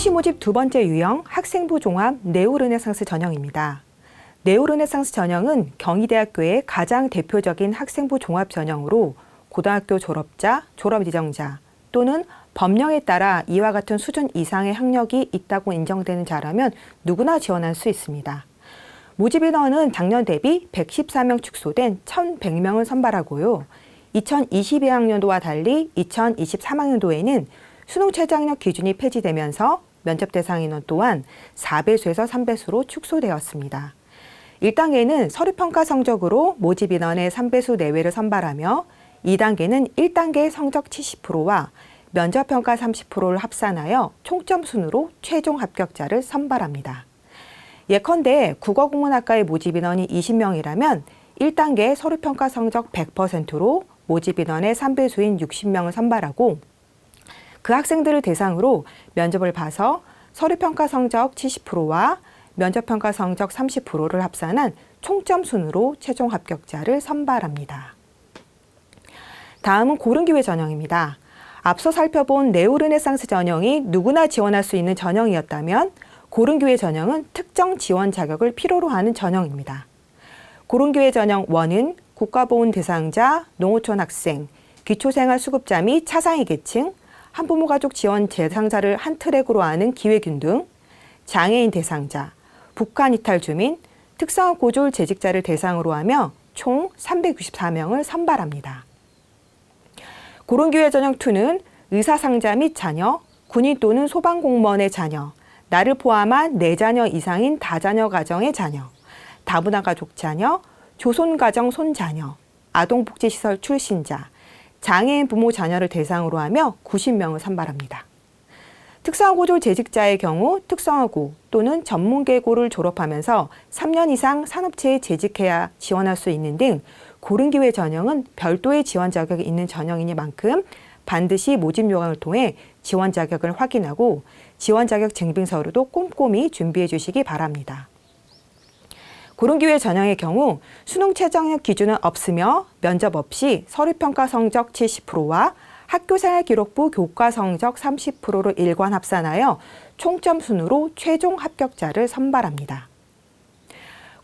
수시 모집 두 번째 유형 학생부 종합 네오르네상스 전형입니다. 네오르네상스 전형은 경희대학교의 가장 대표적인 학생부 종합 전형으로 고등학교 졸업자, 졸업 예정자 또는 법령에 따라 이와 같은 수준 이상의 학력이 있다고 인정되는 자라면 누구나 지원할 수 있습니다. 모집 인원은 작년 대비 114명 축소된 1,100명을 선발하고요. 2022학년도와 달리 2023학년도에는 수능 최저학력 기준이 폐지되면서 면접 대상 인원 또한 4배수에서 3배수로 축소되었습니다. 1단계는 서류평가 성적으로 모집 인원의 3배수 내외를 선발하며 2단계는 1단계 성적 70%와 면접평가 30%를 합산하여 총점 순으로 최종 합격자를 선발합니다. 예컨대 국어국문학과의 모집 인원이 20명이라면 1단계 서류평가 성적 100%로 모집 인원의 3배수인 60명을 선발하고 그 학생들을 대상으로 면접을 봐서 서류평가 성적 70%와 면접평가 성적 30%를 합산한 총점 순으로 최종 합격자를 선발합니다. 다음은 고른기회 전형입니다. 앞서 살펴본 네오르네상스 전형이 누구나 지원할 수 있는 전형이었다면 고른기회 전형은 특정 지원 자격을 필요로 하는 전형입니다. 고른기회 전형 1은 국가보훈 대상자, 농어촌 학생, 기초생활 수급자 및 차상위 계층, 한부모 가족 지원 대상자를 한 트랙으로 하는 기회균 등 장애인 대상자, 북한 이탈 주민, 특성화 고졸 재직자를 대상으로 하며 총 394명을 선발합니다. 고른기회 전형 2는 의사 상자 및 자녀, 군인 또는 소방공무원의 자녀, 나를 포함한 네 자녀 이상인 다자녀 가정의 자녀, 다문화 가족 자녀, 조손 가정 손자녀, 아동복지시설 출신자, 장애인 부모 자녀를 대상으로 하며 90명을 선발합니다. 특성화고졸 재직자의 경우 특성화고 또는 전문계고를 졸업하면서 3년 이상 산업체에 재직해야 지원할 수 있는 등 고른기회 전형은 별도의 지원 자격이 있는 전형이니만큼 반드시 모집 요강을 통해 지원 자격을 확인하고 지원 자격 증빙 서류도 꼼꼼히 준비해 주시기 바랍니다. 고른기회 전형의 경우 수능 최저학력 기준은 없으며 면접 없이 서류평가 성적 70%와 학교생활 기록부 교과 성적 30%를 일관 합산하여 총점 순으로 최종 합격자를 선발합니다.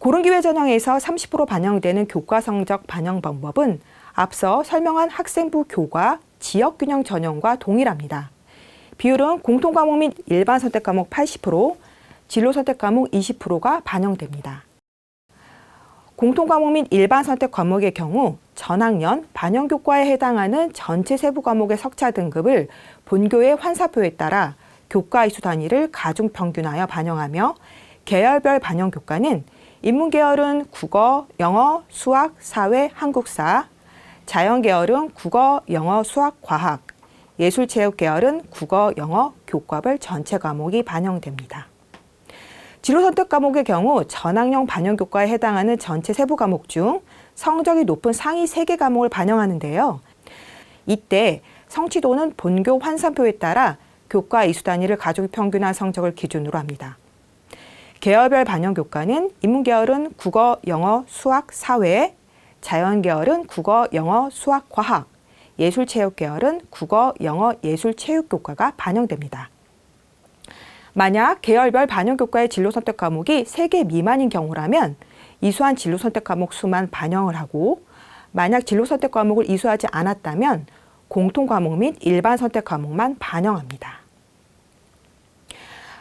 고른기회 전형에서 30% 반영되는 교과 성적 반영 방법은 앞서 설명한 학생부 교과 지역균형 전형과 동일합니다. 비율은 공통과목 및 일반 선택 과목 80%, 진로 선택 과목 20%가 반영됩니다. 공통 과목 및 일반 선택 과목의 경우 전학년 반영 교과에 해당하는 전체 세부 과목의 석차 등급을 본교의 환사표에 따라 교과 이수 단위를 가중 평균하여 반영하며 계열별 반영 교과는 인문 계열은 국어, 영어, 수학, 사회, 한국사, 자연 계열은 국어, 영어, 수학, 과학, 예술 체육 계열은 국어, 영어, 교과별 전체 과목이 반영됩니다. 진로 선택 과목의 경우 전학령 반영 교과에 해당하는 전체 세부 과목 중 성적이 높은 상위 세 개 과목을 반영하는데요. 이때 성취도는 본교 환산표에 따라 교과 이수 단위를 가족 평균한 성적을 기준으로 합니다. 계열별 반영 교과는 인문 계열은 국어, 영어, 수학, 사회, 자연 계열은 국어, 영어, 수학, 과학, 예술 체육 계열은 국어, 영어, 예술 체육 교과가 반영됩니다. 만약 계열별 반영 교과의 진로 선택 과목이 3개 미만인 경우라면 이수한 진로 선택 과목 수만 반영을 하고 만약 진로 선택 과목을 이수하지 않았다면 공통 과목 및 일반 선택 과목만 반영합니다.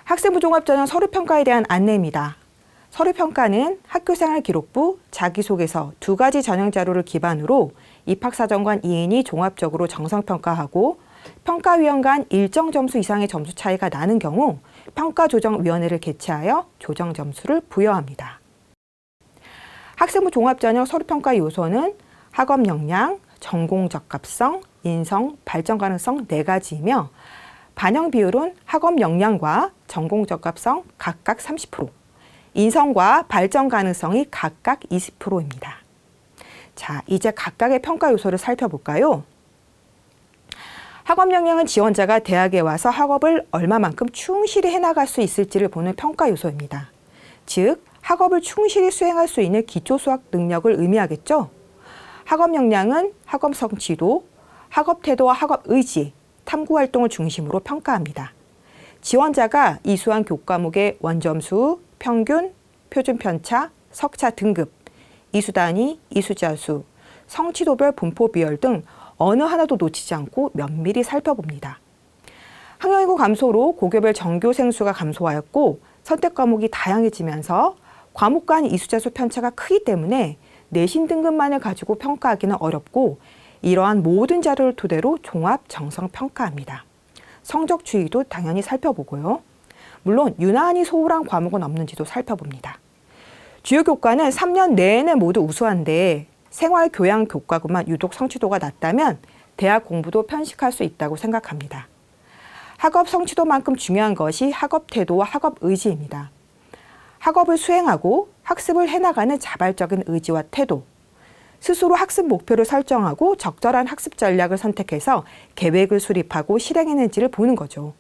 학생부 종합전형 서류평가에 대한 안내입니다. 서류평가는 학교생활 기록부, 자기소개서 두 가지 전형 자료를 기반으로 입학사정관 2인이 종합적으로 정성평가하고 평가위원 간 일정 점수 이상의 점수 차이가 나는 경우 평가조정위원회를 개최하여 조정 점수를 부여합니다. 학생부 종합전형 서류평가 요소는 학업 역량, 전공 적합성, 인성, 발전 가능성 네 가지이며 반영 비율은 학업 역량과 전공 적합성 각각 30%, 인성과 발전 가능성이 각각 20%입니다. 자, 이제 각각의 평가 요소를 살펴볼까요? 학업 역량은 지원자가 대학에 와서 학업을 얼마만큼 충실히 해나갈 수 있을지를 보는 평가 요소입니다. 즉, 학업을 충실히 수행할 수 있는 기초 수학 능력을 의미하겠죠. 학업 역량은 학업 성취도, 학업 태도와 학업 의지, 탐구 활동을 중심으로 평가합니다. 지원자가 이수한 교과목의 원점수, 평균, 표준 편차, 석차 등급, 이수 단위, 이수자 수, 성취도별 분포 비율 등 어느 하나도 놓치지 않고 면밀히 살펴봅니다. 학령인구 감소로 고교별 전교생 수가 감소하였고 선택 과목이 다양해지면서 과목 간 이수자 수 편차가 크기 때문에 내신 등급만을 가지고 평가하기는 어렵고 이러한 모든 자료를 토대로 종합 정성 평가합니다. 성적 주의도 당연히 살펴보고요. 물론 유난히 소홀한 과목은 없는지도 살펴봅니다. 주요 교과는 3년 내내 모두 우수한데 생활 교양 교과구만 유독 성취도가 낮다면 대학 공부도 편식할 수 있다고 생각합니다. 학업 성취도만큼 중요한 것이 학업 태도와 학업 의지입니다. 학업을 수행하고 학습을 해나가는 자발적인 의지와 태도, 스스로 학습 목표를 설정하고 적절한 학습 전략을 선택해서 계획을 수립하고 실행했는지를 보는 거죠.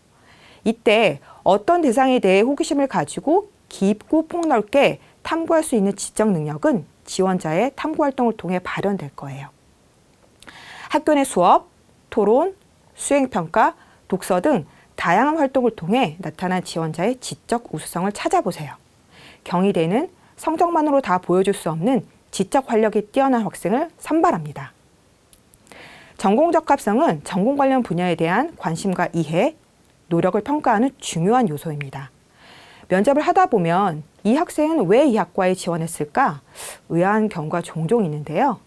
이때 어떤 대상에 대해 호기심을 가지고 깊고 폭넓게 탐구할 수 있는 지적 능력은 지원자의 탐구 활동을 통해 발현될 거예요. 학교 내 수업, 토론, 수행평가, 독서 등 다양한 활동을 통해 나타난 지원자의 지적 우수성을 찾아보세요. 경희대는 성적만으로 다 보여줄 수 없는 지적 활력이 뛰어난 학생을 선발합니다. 전공 적합성은 전공 관련 분야에 대한 관심과 이해, 노력을 평가하는 중요한 요소입니다. 면접을 하다 보면 이 학생은 왜 이 학과에 지원했을까? 의아한 경우가 종종 있는데요.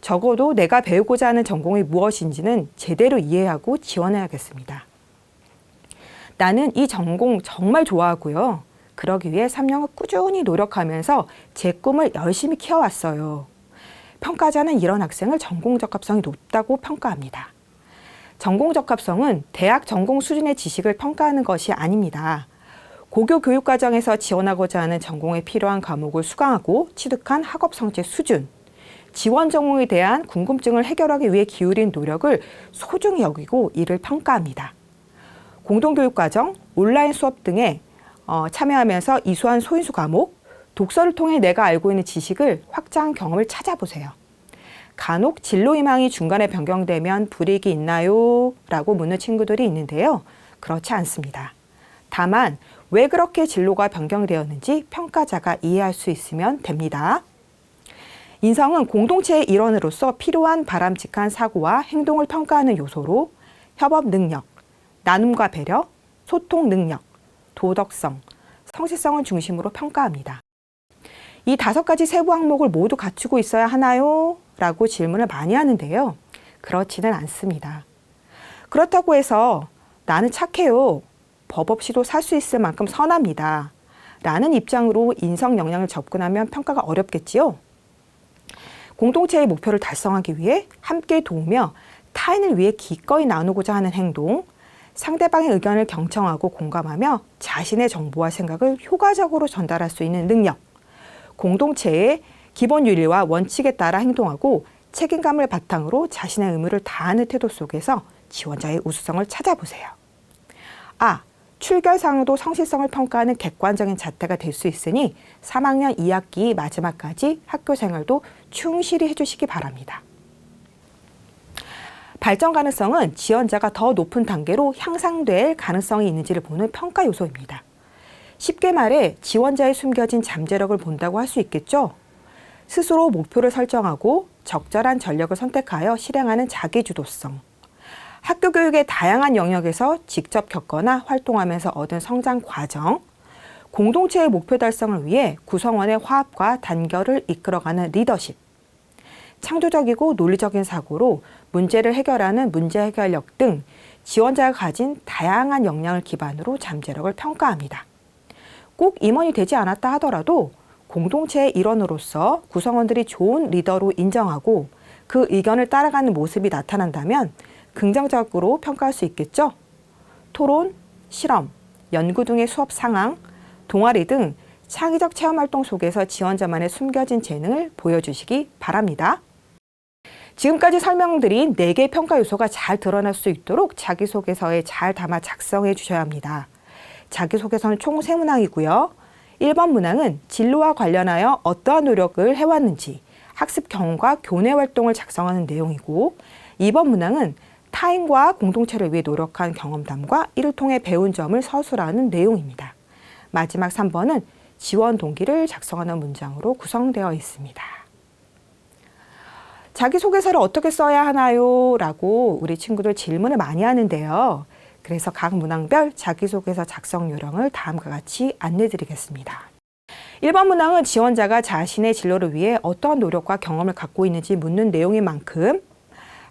적어도 내가 배우고자 하는 전공이 무엇인지는 제대로 이해하고 지원해야겠습니다. 나는 이 전공 정말 좋아하고요. 그러기 위해 3년을 꾸준히 노력하면서 제 꿈을 열심히 키워왔어요. 평가자는 이런 학생을 전공 적합성이 높다고 평가합니다. 전공 적합성은 대학 전공 수준의 지식을 평가하는 것이 아닙니다. 고교 교육 과정에서 지원하고자 하는 전공에 필요한 과목을 수강하고 취득한 학업 성취 수준, 지원 전공에 대한 궁금증을 해결하기 위해 기울인 노력을 소중히 여기고 이를 평가합니다. 공동교육 과정, 온라인 수업 등에 어, 참여하면서 이수한 소인수 과목, 독서를 통해 내가 알고 있는 지식을 확장 경험을 찾아보세요. 간혹 진로 희망이 중간에 변경되면 불이익이 있나요? 라고 묻는 친구들이 있는데요. 그렇지 않습니다. 다만 왜 그렇게 진로가 변경되었는지 평가자가 이해할 수 있으면 됩니다. 인성은 공동체의 일원으로서 필요한 바람직한 사고와 행동을 평가하는 요소로 협업 능력, 나눔과 배려, 소통 능력, 도덕성, 성실성을 중심으로 평가합니다. 이 다섯 가지 세부 항목을 모두 갖추고 있어야 하나요? 라고 질문을 많이 하는데요. 그렇지는 않습니다. 그렇다고 해서 나는 착해요. 법 없이도 살 수 있을 만큼 선합니다. 라는 입장으로 인성 역량을 접근하면 평가가 어렵겠지요. 공동체의 목표를 달성하기 위해 함께 도우며 타인을 위해 기꺼이 나누고자 하는 행동, 상대방의 의견을 경청하고 공감하며 자신의 정보와 생각을 효과적으로 전달할 수 있는 능력, 공동체의 기본 윤리와 원칙에 따라 행동하고 책임감을 바탕으로 자신의 의무를 다하는 태도 속에서 지원자의 우수성을 찾아보세요. 아, 출결상으로 성실성을 평가하는 객관적인 잣대가 될 수 있으니 3학년 2학기 마지막까지 학교 생활도 충실히 해주시기 바랍니다. 발전 가능성은 지원자가 더 높은 단계로 향상될 가능성이 있는지를 보는 평가 요소입니다. 쉽게 말해 지원자의 숨겨진 잠재력을 본다고 할 수 있겠죠. 스스로 목표를 설정하고 적절한 전력을 선택하여 실행하는 자기주도성. 학교 교육의 다양한 영역에서 직접 겪거나 활동하면서 얻은 성장 과정. 공동체의 목표 달성을 위해 구성원의 화합과 단결을 이끌어가는 리더십. 창조적이고 논리적인 사고로 문제를 해결하는 문제 해결력 등 지원자가 가진 다양한 역량을 기반으로 잠재력을 평가합니다. 꼭 임원이 되지 않았다 하더라도 공동체의 일원으로서 구성원들이 좋은 리더로 인정하고 그 의견을 따라가는 모습이 나타난다면 긍정적으로 평가할 수 있겠죠. 토론, 실험, 연구 등의 수업 상황, 동아리 등 창의적 체험 활동 속에서 지원자만의 숨겨진 재능을 보여주시기 바랍니다. 지금까지 설명드린 4개 평가 요소가 잘 드러날 수 있도록 자기소개서에 잘 담아 작성해 주셔야 합니다. 자기소개서는 총 3문항이고요. 1번 문항은 진로와 관련하여 어떠한 노력을 해왔는지 학습 경험과 교내 활동을 작성하는 내용이고 2번 문항은 타인과 공동체를 위해 노력한 경험담과 이를 통해 배운 점을 서술하는 내용입니다. 마지막 3번은 지원 동기를 작성하는 문장으로 구성되어 있습니다. 자기소개서를 어떻게 써야 하나요? 라고 우리 친구들 질문을 많이 하는데요. 그래서 각 문항별 자기소개서 작성 요령을 다음과 같이 안내 드리겠습니다. 1번 문항은 지원자가 자신의 진로를 위해 어떠한 노력과 경험을 갖고 있는지 묻는 내용인 만큼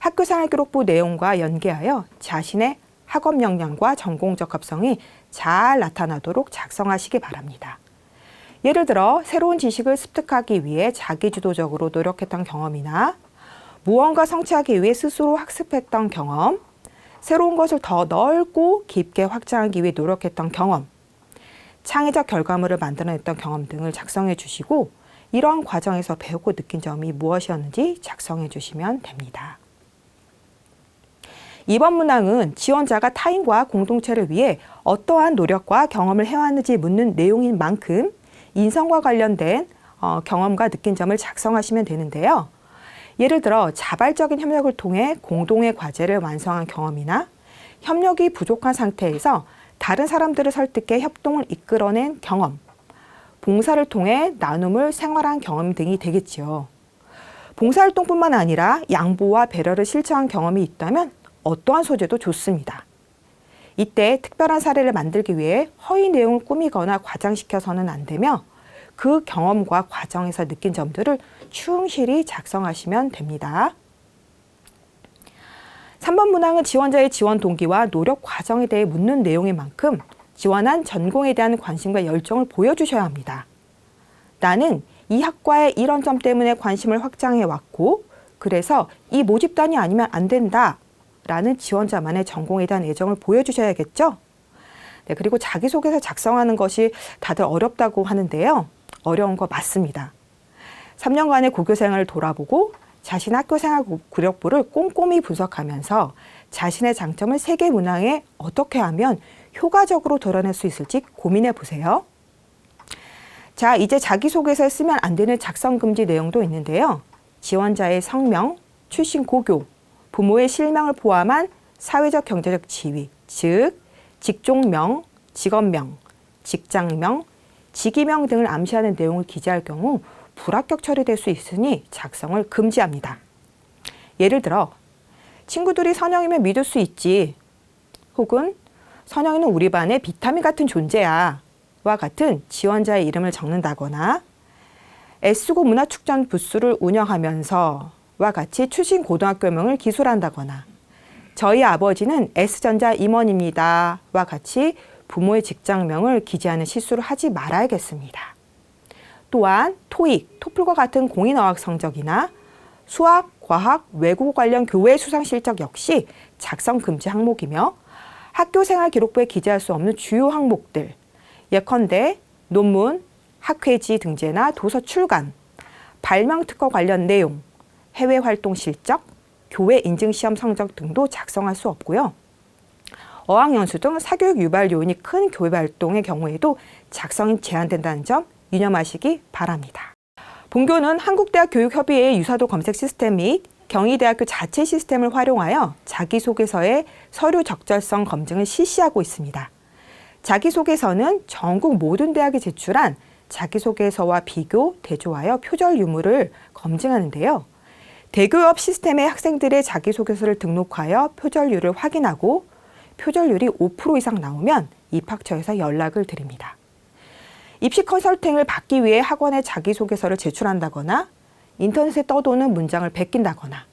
학교 생활기록부 내용과 연계하여 자신의 학업 역량과 전공 적 합성이 잘 나타나도록 작성하시기 바랍니다. 예를 들어 새로운 지식을 습득하기 위해 자기주도적으로 노력했던 경험이나 무언가 성취하기 위해 스스로 학습했던 경험, 새로운 것을 더 넓고 깊게 확장하기 위해 노력했던 경험, 창의적 결과물을 만들어냈던 경험 등을 작성해 주시고 이러한 과정에서 배우고 느낀 점이 무엇이었는지 작성해 주시면 됩니다. 2번 문항은 지원자가 타인과 공동체를 위해 어떠한 노력과 경험을 해왔는지 묻는 내용인 만큼 인성과 관련된 어, 경험과 느낀 점을 작성하시면 되는데요. 예를 들어 자발적인 협력을 통해 공동의 과제를 완성한 경험이나 협력이 부족한 상태에서 다른 사람들을 설득해 협동을 이끌어낸 경험, 봉사를 통해 나눔을 생활한 경험 등이 되겠지요. 봉사활동뿐만 아니라 양보와 배려를 실천한 경험이 있다면 어떠한 소재도 좋습니다. 이때 특별한 사례를 만들기 위해 허위 내용을 꾸미거나 과장시켜서는 안 되며 그 경험과 과정에서 느낀 점들을 충실히 작성하시면 됩니다. 3번 문항은 지원자의 지원 동기와 노력 과정에 대해 묻는 내용인 만큼 지원한 전공에 대한 관심과 열정을 보여주셔야 합니다. 나는 이 학과의 이런 점 때문에 관심을 확장해 왔고, 그래서 이 모집단이 아니면 안 된다. 라는 지원자만의 전공에 대한 애정을 보여주셔야겠죠? 네, 그리고 자기소개서 작성하는 것이 다들 어렵다고 하는데요. 어려운 거 맞습니다. 3년간의 고교 생활을 돌아보고 자신 학교 생활 구력부를 꼼꼼히 분석하면서 자신의 장점을 세계 문항에 어떻게 하면 효과적으로 드러낼 수 있을지 고민해 보세요. 자, 이제 자기소개서에 쓰면 안 되는 작성 금지 내용도 있는데요. 지원자의 성명, 출신 고교, 부모의 실명을 포함한 사회적 경제적 지위, 즉 직종명, 직업명, 직장명, 직위명 등을 암시하는 내용을 기재할 경우 불합격 처리될 수 있으니 작성을 금지합니다. 예를 들어 친구들이 선영이면 믿을 수 있지. 혹은 선영이는 우리 반의 비타민 같은 존재야. 와 같은 지원자의 이름을 적는다거나 S고 문화축전 부스를 운영하면서 와 같이 출신 고등학교명을 기술한다거나 저희 아버지는 S전자 임원입니다. 와 같이 부모의 직장명을 기재하는 실수를 하지 말아야겠습니다. 또한 토익, 토플과 같은 공인어학 성적이나 수학, 과학, 외국어 관련 교외 수상 실적 역시 작성 금지 항목이며 학교 생활 기록부에 기재할 수 없는 주요 항목들 예컨대 논문, 학회지 등재나 도서 출간, 발명 특허 관련 내용, 해외 활동 실적, 교회 인증 시험 성적 등도 작성할 수 없고요. 어학연수 등 사교육 유발 요인이 큰 교회 활동의 경우에도 작성이 제한된다는 점 유념하시기 바랍니다. 본교는 한국대학 교육협의회의 유사도 검색 시스템 및 경희대학교 자체 시스템을 활용하여 자기소개서의 서류 적절성 검증을 실시하고 있습니다. 자기소개서는 전국 모든 대학이 제출한 자기소개서와 비교, 대조하여 표절 유무를 검증하는데요. 대교협 시스템의 학생들의 자기소개서를 등록하여 표절률을 확인하고 표절률이 5% 이상 나오면 입학처에서 연락을 드립니다. 입시 컨설팅을 받기 위해 학원에 자기소개서를 제출한다거나 인터넷에 떠도는 문장을 베낀다거나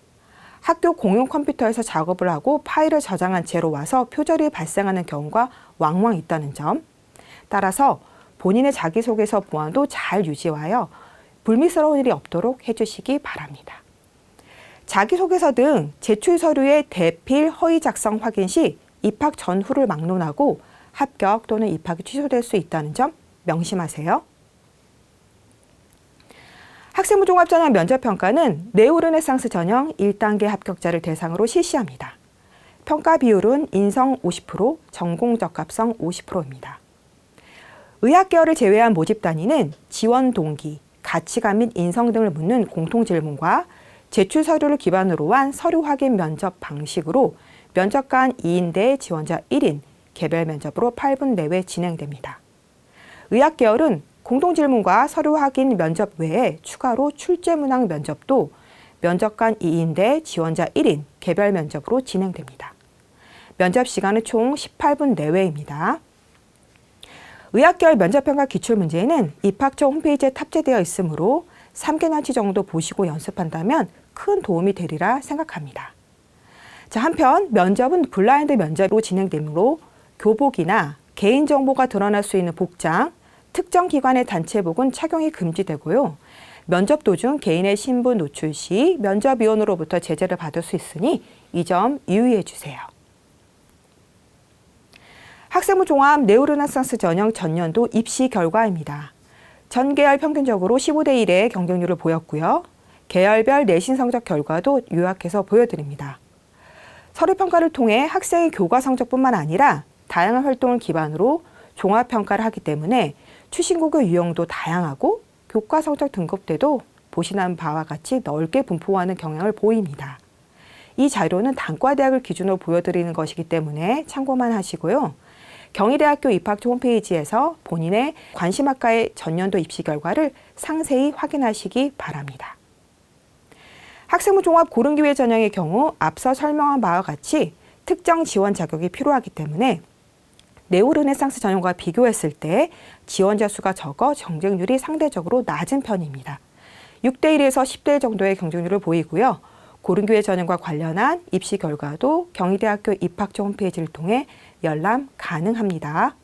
학교 공용 컴퓨터에서 작업을 하고 파일을 저장한 채로 와서 표절이 발생하는 경우가 왕왕 있다는 점. 따라서 본인의 자기소개서 보안도 잘 유지하여 불미스러운 일이 없도록 해주시기 바랍니다. 자기소개서 등 제출 서류의 대필 허위 작성 확인 시 입학 전후를 막론하고 합격 또는 입학이 취소될 수 있다는 점 명심하세요. 학생부 종합전형 면접평가는 네오르네상스 전형 1단계 합격자를 대상으로 실시합니다. 평가 비율은 인성 50%, 전공 적합성 50%입니다. 의학 계열을 제외한 모집 단위는 지원 동기, 가치관 및 인성 등을 묻는 공통 질문과 제출 서류를 기반으로 한 서류 확인 면접 방식으로 면접관 2인 대 지원자 1인, 개별 면접으로 8분 내외 진행됩니다. 의학 계열은 공동 질문과 서류 확인 면접 외에 추가로 출제 문항 면접도 면접관 2인 대 지원자 1인 개별 면접으로 진행됩니다. 면접 시간은 총 18분 내외입니다. 의학계열 면접평가 기출문제는 입학처 홈페이지에 탑재되어 있으므로 3개년치 정도 보시고 연습한다면 큰 도움이 되리라 생각합니다. 자, 한편 면접은 블라인드 면접으로 진행되므로 교복이나 개인정보가 드러날 수 있는 복장, 특정 기관의 단체복은 착용이 금지되고요. 면접 도중 개인의 신분 노출 시 면접위원으로부터 제재를 받을 수 있으니 이 점 유의해 주세요. 학생부 종합 네오르네상스 전형 전년도 입시 결과입니다. 전 계열 평균적으로 15대 1의 경쟁률을 보였고요. 계열별 내신 성적 결과도 요약해서 보여드립니다. 서류 평가를 통해 학생의 교과 성적뿐만 아니라 다양한 활동을 기반으로 종합 평가를 하기 때문에 추신고교 유형도 다양하고 교과 성적 등급대도 보시는 바와 같이 넓게 분포하는 경향을 보입니다. 이 자료는 단과대학을 기준으로 보여드리는 것이기 때문에 참고만 하시고요. 경희대학교 입학처 홈페이지에서 본인의 관심 학과의 전년도 입시 결과를 상세히 확인하시기 바랍니다. 학생부 종합 고른기회 전형의 경우 앞서 설명한 바와 같이 특정 지원 자격이 필요하기 때문에 네오르네상스 전형과 비교했을 때 지원자 수가 적어 경쟁률이 상대적으로 낮은 편입니다. 6대 1에서 10대 1 정도의 경쟁률을 보이고요. 고른교회 전형과 관련한 입시 결과도 경희대학교 입학처 홈페이지를 통해 열람 가능합니다.